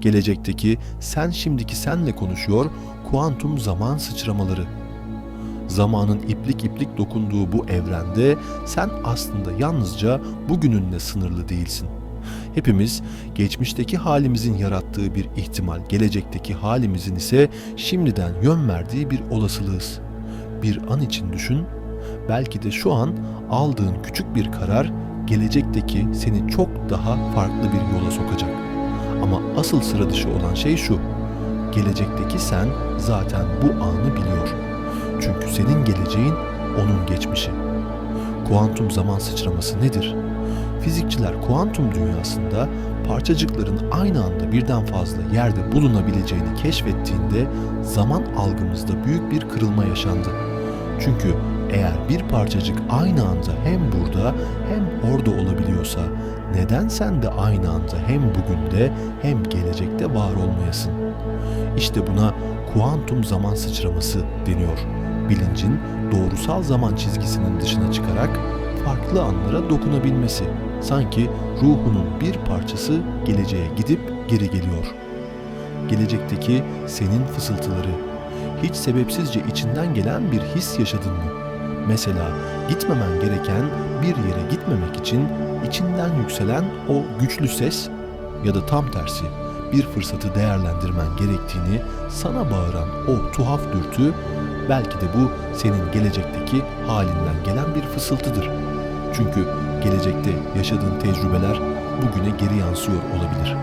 Gelecekteki sen şimdiki senle konuşuyor, kuantum zaman sıçramaları. Zamanın iplik iplik dokunduğu bu evrende sen aslında yalnızca bugününle sınırlı değilsin. Hepimiz geçmişteki halimizin yarattığı bir ihtimal, gelecekteki halimizin ise şimdiden yön verdiği bir olasılığız. Bir an için düşün, belki de şu an aldığın küçük bir karar gelecekteki seni çok daha farklı bir yola sokacak. Ama asıl sıra dışı olan şey şu. Gelecekteki sen zaten bu anı biliyor. Çünkü senin geleceğin onun geçmişi. Kuantum zaman sıçraması nedir? Fizikçiler kuantum dünyasında parçacıkların aynı anda birden fazla yerde bulunabileceğini keşfettiğinde zaman algımızda büyük bir kırılma yaşandı. Çünkü eğer bir parçacık aynı anda hem burada hem orada olabiliyorsa neden sen de aynı anda hem bugünde hem gelecekte var olmayasın? İşte buna kuantum zaman sıçraması deniyor. Bilincin doğrusal zaman çizgisinin dışına çıkarak farklı anlara dokunabilmesi. Sanki ruhunun bir parçası geleceğe gidip geri geliyor. Gelecekteki senin fısıltıları, hiç sebepsizce içinden gelen bir his yaşadın mı? Mesela gitmemen gereken bir yere gitmemek için içinden yükselen o güçlü ses ya da tam tersi bir fırsatı değerlendirmen gerektiğini sana bağıran o tuhaf dürtü belki de bu senin gelecekteki halinden gelen bir fısıltıdır. Çünkü gelecekte yaşadığın tecrübeler bugüne geri yansıyor olabilir.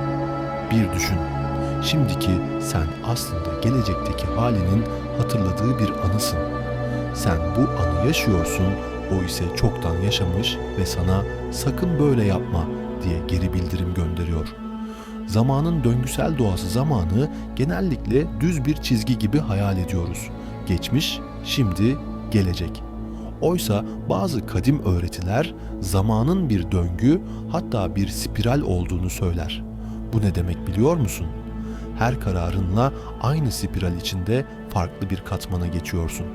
Bir düşün. Şimdiki sen aslında gelecekteki halinin hatırladığı bir anısın. Sen bu anı yaşıyorsun, o ise çoktan yaşamış ve sana sakın böyle yapma diye geri bildirim gönderiyor. Zamanın döngüsel doğası zamanı genellikle düz bir çizgi gibi hayal ediyoruz. Geçmiş, şimdi, gelecek. Oysa bazı kadim öğretiler zamanın bir döngü hatta bir spiral olduğunu söyler. Bu ne demek biliyor musun? Her kararınla aynı spiral içinde farklı bir katmana geçiyorsun.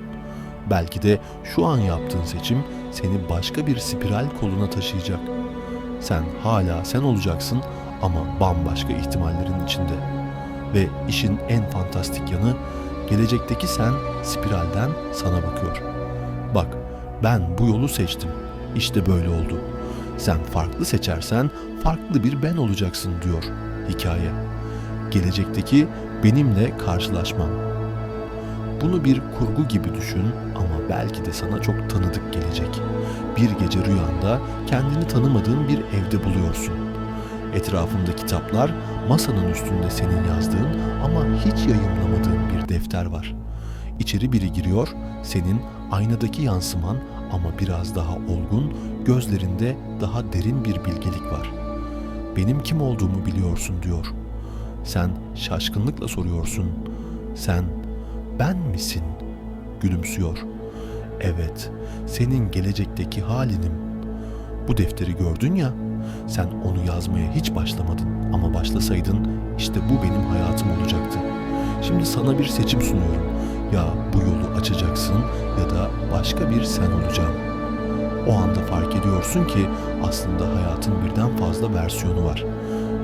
Belki de şu an yaptığın seçim seni başka bir spiral koluna taşıyacak. Sen hala sen olacaksın ama bambaşka ihtimallerin içinde. Ve işin en fantastik yanı gelecekteki sen spiralden sana bakıyor. Bak ben bu yolu seçtim. İşte böyle oldu. Sen farklı seçersen farklı bir ben olacaksın diyor hikaye. Gelecekteki benimle karşılaşmam. Bunu bir kurgu gibi düşün ama belki de sana çok tanıdık gelecek. Bir gece rüyanda kendini tanımadığın bir evde buluyorsun. Etrafında kitaplar, masanın üstünde senin yazdığın ama hiç yayınlamadığın bir defter var. İçeri biri giriyor, senin aynadaki yansıman ama biraz daha olgun, gözlerinde daha derin bir bilgelik var. Benim kim olduğumu biliyorsun diyor. Sen şaşkınlıkla soruyorsun. Sen ben misin? Gülümsüyor. Evet, senin gelecekteki halinim. Bu defteri gördün ya, sen onu yazmaya hiç başlamadın ama başlasaydın işte bu benim hayatım olacaktı. Şimdi sana bir seçim sunuyorum. Ya bu yolu açacaksın ya da başka bir sen olacağım. O anda fark ediyorsun ki aslında hayatın birden fazla versiyonu var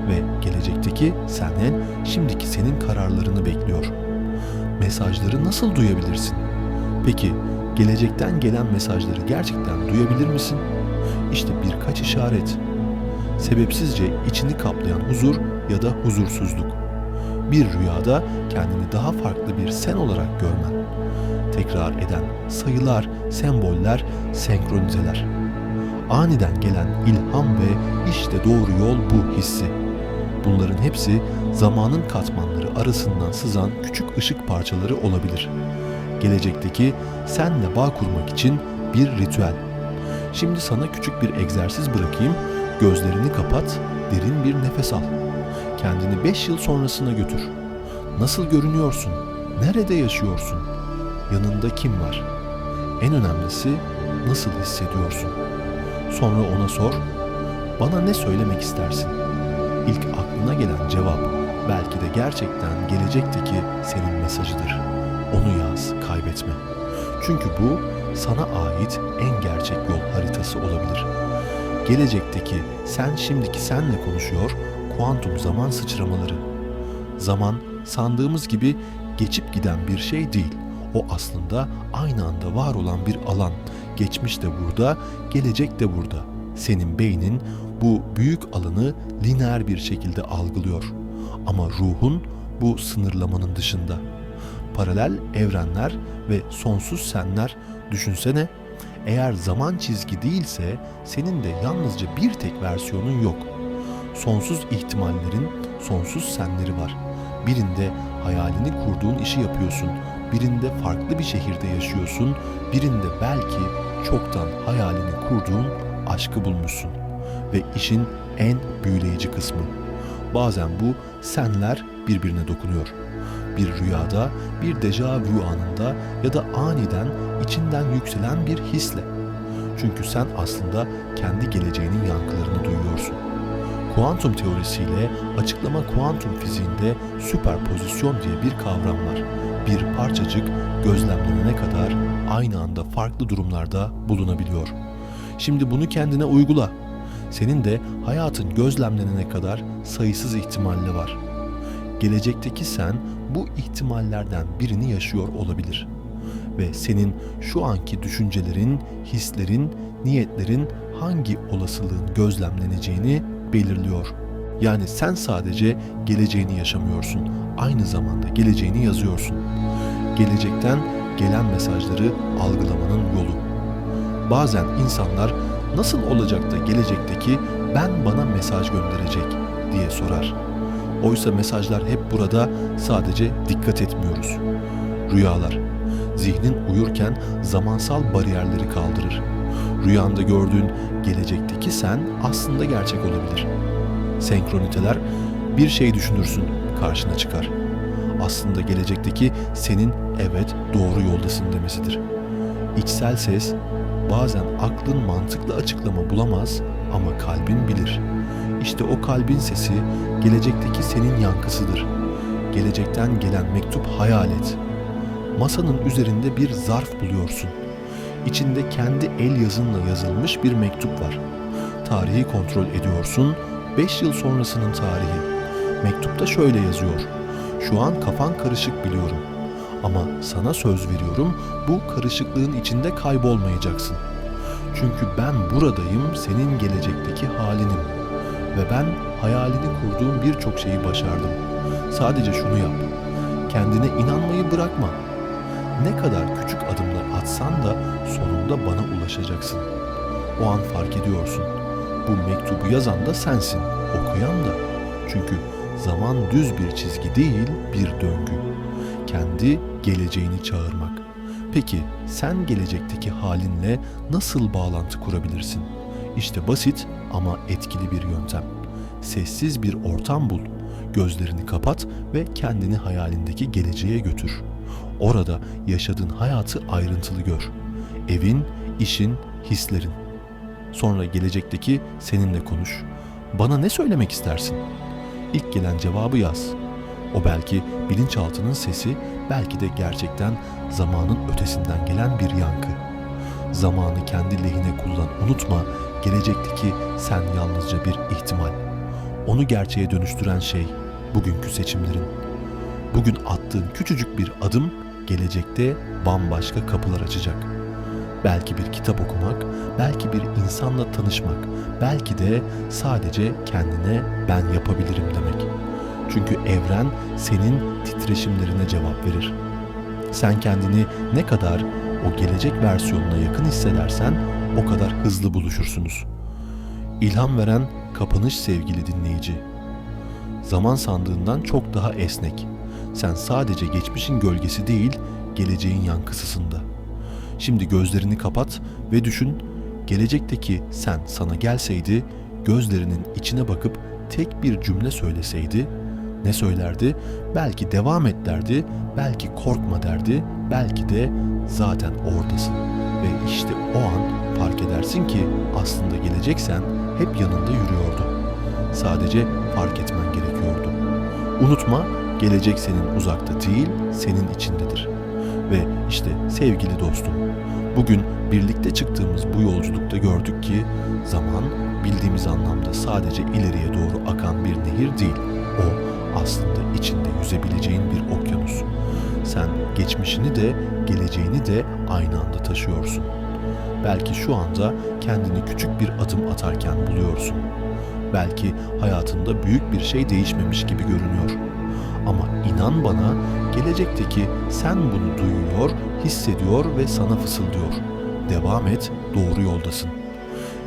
ve gelecekteki senden şimdiki senin kararlarını bekliyor. Mesajları nasıl duyabilirsin? Peki gelecekten gelen mesajları gerçekten duyabilir misin? İşte birkaç işaret. Sebepsizce içini kaplayan huzur ya da huzursuzluk. Bir rüyada kendini daha farklı bir sen olarak görmen. Tekrar eden sayılar, semboller, senkronizeler. Aniden gelen ilham ve işte doğru yol bu hissi. Bunların hepsi zamanın katmanları arasından sızan küçük ışık parçaları olabilir. Gelecekteki senle bağ kurmak için bir ritüel. Şimdi sana küçük bir egzersiz bırakayım. Gözlerini kapat, derin bir nefes al. Kendini 5 yıl sonrasına götür. Nasıl görünüyorsun? Nerede yaşıyorsun? Yanında kim var? En önemlisi nasıl hissediyorsun? Sonra ona sor. Bana ne söylemek istersin? İlk aklına gelen cevap belki de gerçekten gelecekteki senin mesajıdır. Onu yaz, kaybetme. Çünkü bu sana ait en gerçek yol haritası olabilir. Gelecekteki sen şimdiki senle konuşuyor, kuantum zaman sıçramaları. Zaman sandığımız gibi geçip giden bir şey değil. O aslında aynı anda var olan bir alan. Geçmiş de burada, gelecek de burada. Senin beynin bu büyük alanı lineer bir şekilde algılıyor. Ama ruhun bu sınırlamanın dışında. Paralel evrenler ve sonsuz senler düşünsene. Eğer zaman çizgi değilse senin de yalnızca bir tek versiyonun yok. Sonsuz ihtimallerin sonsuz senleri var. Birinde hayalini kurduğun işi yapıyorsun. Birinde farklı bir şehirde yaşıyorsun. Birinde belki çoktan hayalini kurduğun aşkı bulmuşsun. Ve işin en büyüleyici kısmı. Bazen bu senler birbirine dokunuyor. Bir rüyada, bir dejavu anında ya da aniden içinden yükselen bir hisle. Çünkü sen aslında kendi geleceğinin yankılarını duyuyorsun. Kuantum teorisiyle açıklama kuantum fiziğinde süperpozisyon diye bir kavram var. Bir parçacık gözlemlenene kadar aynı anda farklı durumlarda bulunabiliyor. Şimdi bunu kendine uygula. Senin de hayatın gözlemlenene kadar sayısız ihtimalle var. Gelecekteki sen bu ihtimallerden birini yaşıyor olabilir. Ve senin şu anki düşüncelerin, hislerin, niyetlerin hangi olasılığın gözlemleneceğini belirliyor. Yani sen sadece geleceğini yaşamıyorsun, aynı zamanda geleceğini yazıyorsun. Gelecekten gelen mesajları algılamanın yolu. Bazen insanlar nasıl olacak da gelecekteki ben bana mesaj gönderecek diye sorar. Oysa mesajlar hep burada sadece dikkat etmiyoruz. Rüyalar. Zihnin uyurken zamansal bariyerleri kaldırır. Rüyanda gördüğün gelecekteki sen aslında gerçek olabilir. Senkroniteler bir şey düşünürsün, karşına çıkar. Aslında gelecekteki senin evet doğru yoldasın demesidir. İçsel ses bazen aklın mantıklı açıklama bulamaz ama kalbin bilir. İşte o kalbin sesi gelecekteki senin yankısıdır. Gelecekten gelen mektup hayal et. Masanın üzerinde bir zarf buluyorsun. İçinde kendi el yazınla yazılmış bir mektup var. Tarihi kontrol ediyorsun. 5 yıl sonrasının tarihi. Mektupta şöyle yazıyor. Şu an kafan karışık biliyorum. Ama sana söz veriyorum bu karışıklığın içinde kaybolmayacaksın. Çünkü ben buradayım senin gelecekteki halinim. Ve ben hayalini kurduğum birçok şeyi başardım. Sadece şunu yap. Kendine inanmayı bırakma. Ne kadar küçük adımlar atsan da sonunda bana ulaşacaksın. O an fark ediyorsun. Bu mektubu yazan da sensin, okuyan da. Çünkü zaman düz bir çizgi değil, bir döngü. Kendi geleceğini çağırmak. Peki sen gelecekteki halinle nasıl bağlantı kurabilirsin? İşte basit ama etkili bir yöntem. Sessiz bir ortam bul. Gözlerini kapat ve kendini hayalindeki geleceğe götür. Orada yaşadığın hayatı ayrıntılı gör. Evin, işin, hislerin. Sonra gelecekteki seninle konuş. Bana ne söylemek istersin? İlk gelen cevabı yaz. O belki bilinçaltının sesi, belki de gerçekten zamanın ötesinden gelen bir yankı. Zamanı kendi lehine kullan, unutma. Gelecekteki sen yalnızca bir ihtimal. Onu gerçeğe dönüştüren şey bugünkü seçimlerin. Bugün attığın küçücük bir adım gelecekte bambaşka kapılar açacak. Belki bir kitap okumak, belki bir insanla tanışmak, belki de sadece kendine ben yapabilirim demek. Çünkü evren senin titreşimlerine cevap verir. Sen kendini ne kadar o gelecek versiyonuna yakın hissedersen o kadar hızlı buluşursunuz. İlham veren kapanış sevgili dinleyici. Zaman sandığından çok daha esnek. Sen sadece geçmişin gölgesi değil, geleceğin yankısısında. Şimdi gözlerini kapat ve düşün, gelecekteki sen sana gelseydi, gözlerinin içine bakıp tek bir cümle söyleseydi, ne söylerdi? Belki devam et derdi, belki korkma derdi, belki de zaten oradasın. Ve işte o an fark edersin ki aslında geleceksen hep yanında yürüyordu. Sadece fark etmen gerekiyordu. Unutma, gelecek senin uzakta değil, senin içindedir. Ve işte sevgili dostum, bugün birlikte çıktığımız bu yolculukta gördük ki zaman bildiğimiz anlamda sadece ileriye doğru akan bir nehir değil. O aslında içinde yüzebileceğin bir okyanus. Sen geçmişini de geleceğini de aynı anda taşıyorsun. Belki şu anda kendini küçük bir adım atarken buluyorsun. Belki hayatında büyük bir şey değişmemiş gibi görünüyor. Ama inan bana gelecekteki sen bunu duyuyor, hissediyor ve sana fısıldıyor. Devam et, doğru yoldasın.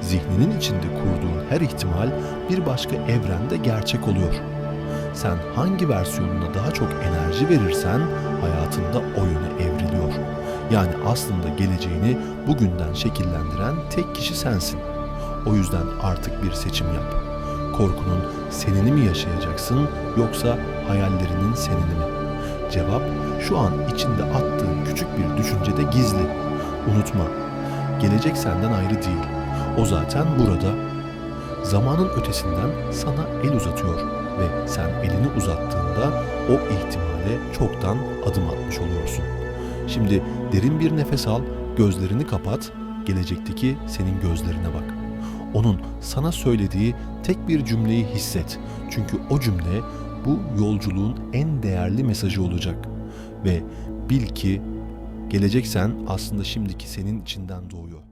Zihninin içinde kurduğun her ihtimal bir başka evrende gerçek oluyor. Sen hangi versiyonuna daha çok enerji verirsen hayatında o yöne evriliyor. Yani aslında geleceğini bugünden şekillendiren tek kişi sensin. O yüzden artık bir seçim yap. Korkunun senini mi yaşayacaksın yoksa hayallerinin senini mi? Cevap şu an içinde attığın küçük bir düşüncede gizli. Unutma, gelecek senden ayrı değil. O zaten burada. Zamanın ötesinden sana el uzatıyor ve sen elini uzattığında o ihtimale çoktan adım atmış oluyorsun. Şimdi derin bir nefes al, gözlerini kapat, gelecekteki senin gözlerine bak. Onun sana söylediği tek bir cümleyi hisset. Çünkü o cümle bu yolculuğun en değerli mesajı olacak. Ve bil ki gelecek sen aslında şimdiki senin içinden doğuyor.